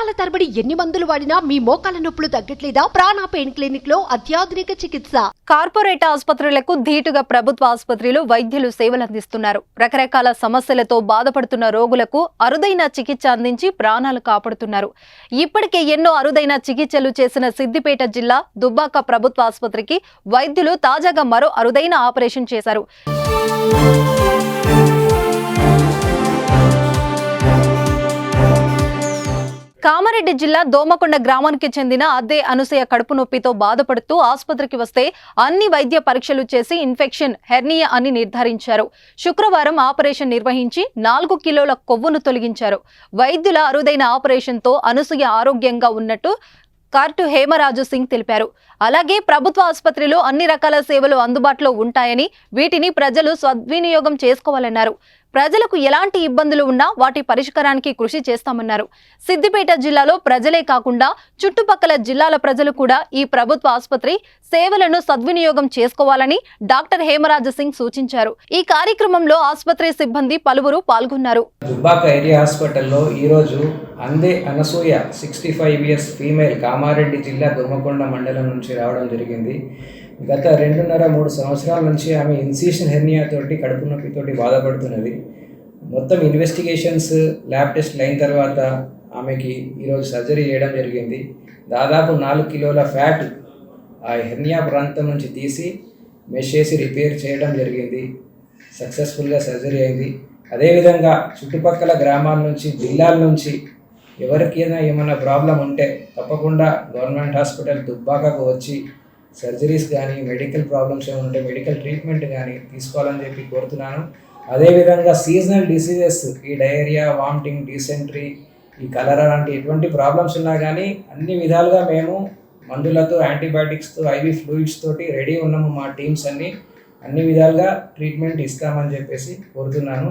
సంవత్సరాల తరబడి ఎన్ని మందులు వాడినా మీ మోకాల నొప్పులు తగ్గట్లేదా? ప్రాణ పెయిన్ క్లినిక్లో అత్యాధునిక చికిత్స. కార్పొరేట్ ఆసుపత్రులకు ధీటుగా ప్రభుత్వ ఆసుపత్రిలో వైద్యులు సేవలు అందిస్తున్నారు రకరకాల సమస్యలతో బాధపడుతున్న రోగులకు అరుదైన చికిత్స అందించి ప్రాణాలు కాపాడుతున్నారు. ఇప్పటికే ఎన్నో అరుదైన చికిత్సలు చేసిన సిద్దిపేట జిల్లా దుబ్బాక ప్రభుత్వ ఆసుపత్రికి వైద్యులు తాజాగా మరో అరుదైన ఆపరేషన్ చేశారు. కామారెడ్డి జిల్లా దోమకొండ గ్రామానికి చెందిన అద్దె అనుసయ కడుపు నొప్పితో బాధపడుతూ ఆసుపత్రికి వస్తే అన్ని వైద్య పరీక్షలు చేసి ఇన్ఫెక్షన్ హెర్నియా అని నిర్ధారించారు. శుక్రవారం ఆపరేషన్ నిర్వహించి నాలుగు కిలోల కొవ్వును తొలగించారు. వైద్యుల అరుదైన ఆపరేషన్తో అనసూయ ఆరోగ్యంగా ఉన్నట్టు కార్టు హేమరాజు సింగ్ తెలిపారు. అలాగే ప్రభుత్వ ఆసుపత్రిలో అన్ని రకాల సేవలు అందుబాటులో ఉంటాయని వీటిని ప్రజలు సద్వినియోగం చేసుకోవాలన్నారు. ప్రజలకు ఎలాంటి ఇబ్బందులు ఉన్నా వాటి పరిష్కారానికి కృషి చేస్తామన్నారు. సిద్దిపేట జిల్లాలో ప్రజలే కాకుండా చుట్టుపక్కల జిల్లాల ప్రజలు కూడా ఈ ప్రభుత్వ ఆసుపత్రి సేవలను సద్వినియోగం చేసుకోవాలని డాక్టర్ హేమరాజు సింగ్ సూచించారు. ఈ కార్యక్రమంలో ఆసుపత్రి సిబ్బంది పలువురు పాల్గొన్నారు. హాస్పిటల్లో ఈరోజు అందే Anasuya sixty five years female Kamareddy జిల్లా గుర్మకొండ మండలం నుంచి రావడం జరిగింది. గత రెండున్నర మూడు సంవత్సరాల నుంచి ఆమె ఇన్సిషన్ హెర్నియాతోటి కడుపు నొప్పితోటి బాధపడుతున్నది. మొత్తం ఇన్వెస్టిగేషన్స్ ల్యాబ్ టెస్ట్లు అయిన తర్వాత ఆమెకి ఈరోజు సర్జరీ చేయడం జరిగింది. దాదాపు నాలుగు కిలోల ఫ్యాట్ ఆ హెర్నియా ప్రాంతం నుంచి తీసి మెష్ చేసి రిపేర్ చేయడం జరిగింది. సక్సెస్ఫుల్గా సర్జరీ అయింది. అదేవిధంగా చుట్టుపక్కల గ్రామాల నుంచి జిల్లాల నుంచి ఎవరికైనా ఏమైనా ప్రాబ్లం ఉంటే తప్పకుండా గవర్నమెంట్ హాస్పిటల్ దుబ్బాకకు వచ్చి సర్జరీస్ కానీ మెడికల్ ప్రాబ్లమ్స్ ఏమైనా ఉంటే మెడికల్ ట్రీట్మెంట్ కానీ తీసుకోవాలని చెప్పి కోరుతున్నాను. అదేవిధంగా సీజనల్ డిసీజెస్ ఈ డయేరియా వామిటింగ్ డీసెంట్రీ ఈ కలరా లాంటి ఎటువంటి ప్రాబ్లమ్స్ ఉన్నా కానీ అన్ని విధాలుగా మేము మందులతో యాంటీబయాటిక్స్తో ఐవి ఫ్లూయిడ్స్ తోటి రెడీ ఉన్నాము మా టీమ్స్ అన్ని. అన్ని విధాలుగా ట్రీట్మెంట్ ఇస్తామని చెప్పేసి కోరుతున్నాను.